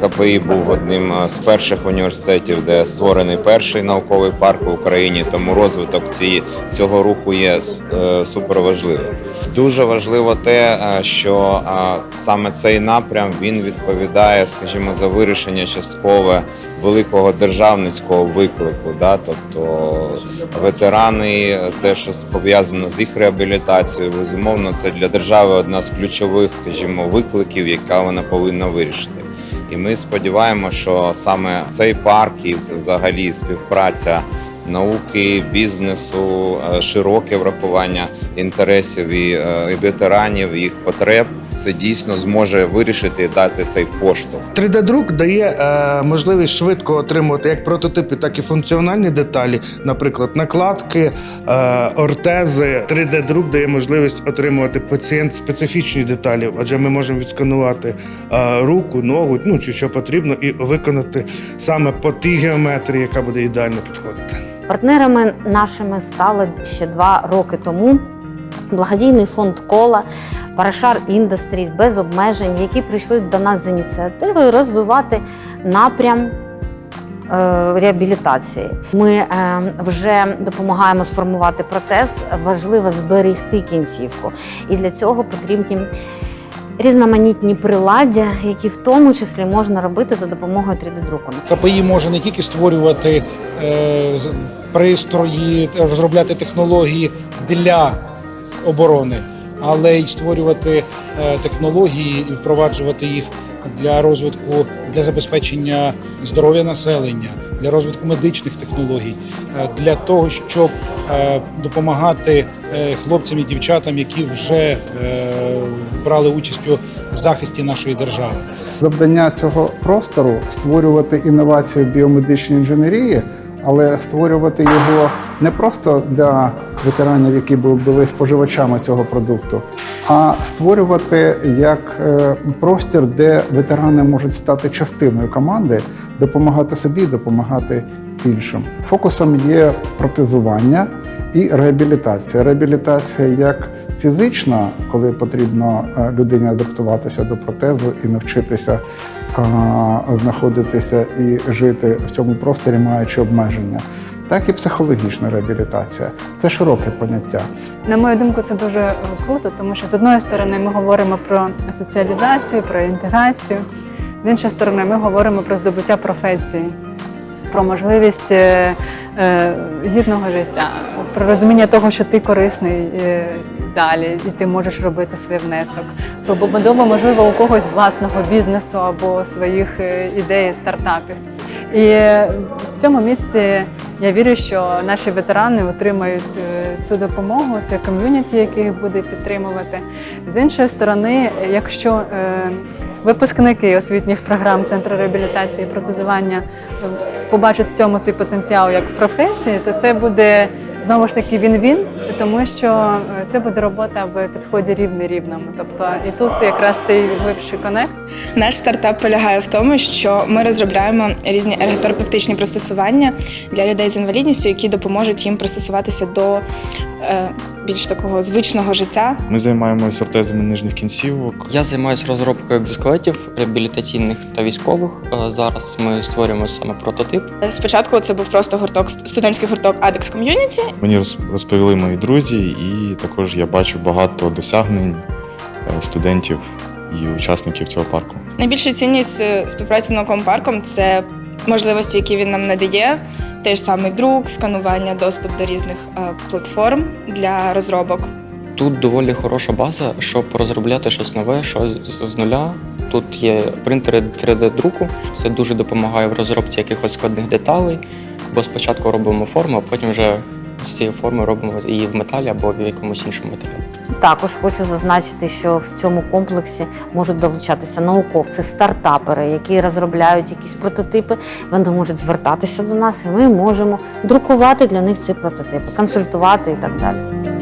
КПІ був одним з перших університетів, де створений перший науковий парк в Україні. Тому розвиток ці, цього руху є е, суперважливим. Дуже важливо те, що саме цей напрям він відповідає, скажімо, за вирішення часткове великого державницького виклику. Да? Тобто ветерани, те, що пов'язано з їх реабілітацією, безумовно, це для держави одна з ключових, скажімо, викликів, яка вона повинна вирішити. І ми сподіваємося, що саме цей парк і взагалі співпраця науки, бізнесу, е, широке врахування інтересів і, е, ветеранів, їх потреб. Це дійсно зможе вирішити і дати цей поштовх. 3D-друк дає е, можливість швидко отримувати як прототипи, так і функціональні деталі, наприклад, накладки, е, ортези. 3D-друк дає можливість отримувати пацієнт специфічні деталі, адже ми можемо відсканувати е, руку, ногу, ну чи що потрібно, і виконати саме по тій геометрії, яка буде ідеально підходити. Партнерами нашими стали ще два роки тому благодійний фонд кола. Парашар індустрі без обмежень, які прийшли до нас з ініціативою розвивати напрям е, реабілітації. Ми е, вже допомагаємо сформувати протез. Важливо зберегти кінцівку, і для цього потрібні різноманітні приладдя, які в тому числі можна робити за допомогою 3D-друку. КПІ може не тільки створювати е, пристрої, розробляти технології для оборони, але й створювати е, технології і впроваджувати їх для розвитку, для забезпечення здоров'я населення, для розвитку медичних технологій, е, для того, щоб е, допомагати хлопцям і дівчатам, які вже брали участь у захисті нашої держави. Завдання цього простору створювати інновацію біомедичної інженерії, але створювати його не просто для ветеранів, які бу- були споживачами цього продукту, а створювати як е, простір, де ветерани можуть стати частиною команди, допомагати собі, допомагати іншим. Фокусом є протезування і реабілітація. Реабілітація як фізична, коли потрібно е, людині адаптуватися до протезу і навчитися е, знаходитися і жити в цьому просторі, маючи обмеження, так і психологічна реабілітація. Це широке поняття. На мою думку, це дуже е, круто, тому що з одної сторони ми говоримо про соціалізацію, про інтеграцію, з іншої сторони, ми говоримо про здобуття професії, про можливість е, е, гідного життя, про розуміння того, що ти корисний далі, і ти можеш робити свій внесок, про побудову, можливо, у когось власного бізнесу або своїх ідей, стартапів. І в цьому місці я вірю, що наші ветерани отримають е, цю допомогу, це ком'юніті, яке їх буде підтримувати. З іншої сторони, якщо е, випускники освітніх програм Центру реабілітації і протезування е, побачать в цьому свій потенціал як в професії, то це буде знову ж таки він-він, тому що е, це буде робота в підході рівний рівному. Тобто і тут якраз той глибший конект. Наш стартап полягає в тому, що ми розробляємо різні ерготерапевтичні пристосування для людей з інвалідністю, які допоможуть їм пристосуватися до е, більш такого звичного життя. Ми займаємося ортезами нижніх кінцівок. Я займаюся розробкою екзоскелетів реабілітаційних та військових. Е, Зараз ми створюємо саме прототип. Спочатку це був просто гурток, студентський гурток ADEX Community. Мені роз- розповіли мої друзі, і також я бачу багато досягнень е, студентів і учасників цього парку. Найбільша цінність е, співпраці з науковим парком це можливості, які він нам надає. Той ж самий друк, сканування, доступ до різних е, платформ для розробок. Тут доволі хороша база, щоб розробляти щось нове, щось з- нуля. Тут є принтери 3D-друку. Це дуже допомагає в розробці якихось складних деталей. Бо спочатку робимо форму, а потім вже з цієї форми робимо її в металі або в якомусь іншому матеріалі. Також хочу зазначити, що в цьому комплексі можуть долучатися науковці, стартапери, які розробляють якісь прототипи. Вони можуть звертатися до нас, і ми можемо друкувати для них ці прототипи, консультувати і так далі.